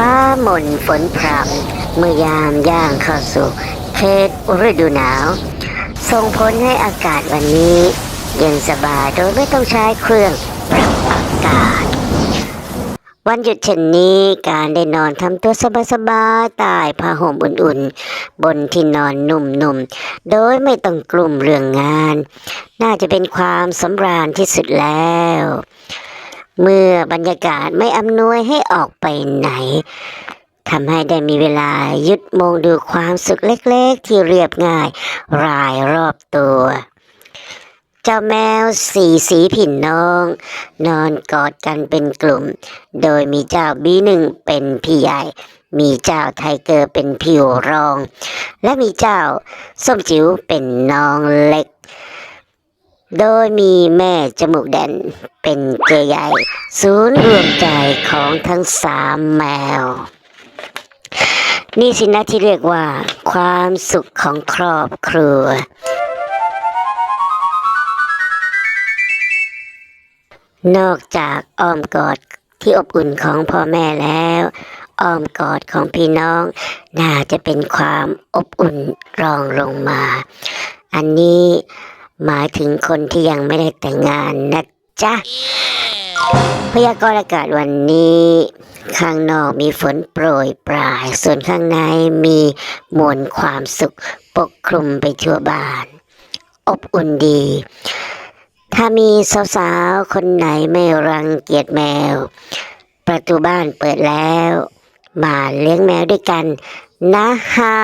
ฟ้าหม่นฝนพรำเมื่อยามย่างเข้าสู่เขตฤดูหนาว ส่งผลให้อากาศวันนี้ เย็นสบายโดยไม่ต้องใช้เครื่องปรับอากาศ วันหยุดเช่นนี้การได้นอนทำตัวสบายๆใต้ผ้าห่มอุ่นๆ บนที่นอนนุ่มๆ โดยไม่ต้องกลุ่มเรื่องงาน น่าจะเป็นความสำราญที่สุดแล้ว เมื่อบรรยากาศไม่อำนวยให้ออกไปไหนทำให้ได้มีเวลายึดมองดูความสุขเล็กๆ ที่เรียบง่าย รายรอบตัว เจ้าแมวสี่สีผินน้อง นอนกอดกันเป็นกลุ่ม โดยมีเจ้าบีหนึ่งเป็นพี่ใหญ่ มีเจ้าไทเกอร์เป็นพี่รอง และมีเจ้าส้มจิ๋วเป็นน้องเล็ก โดยมีแม่จมูกแดนเป็นเกยใหญ่ ศูนย์รวมใจของทั้งสามแมว นี่สินะที่เรียกว่า ความสุขของครอบครัว นอกจากอ้อมกอดที่อบอุ่นของพ่อแม่แล้วอ้อมกอดของพี่น้อง น่าจะเป็นความอบอุ่นรองลงมา อันนี้ หมายถึงคนที่ยังไม่ได้แต่งงานนะจ๊ะ พยากรณ์อากาศวันนี้ ข้างนอกมีฝนโปรยปลาย ส่วนข้างในมีมวลความสุขปกคลุมไปทั่วบ้าน อบอุ่นดี ถ้ามีสาวๆ คนไหนไม่รังเกียจแมว ประตูบ้านเปิดแล้ว มาเลี้ยงแมวด้วยกันนะฮะ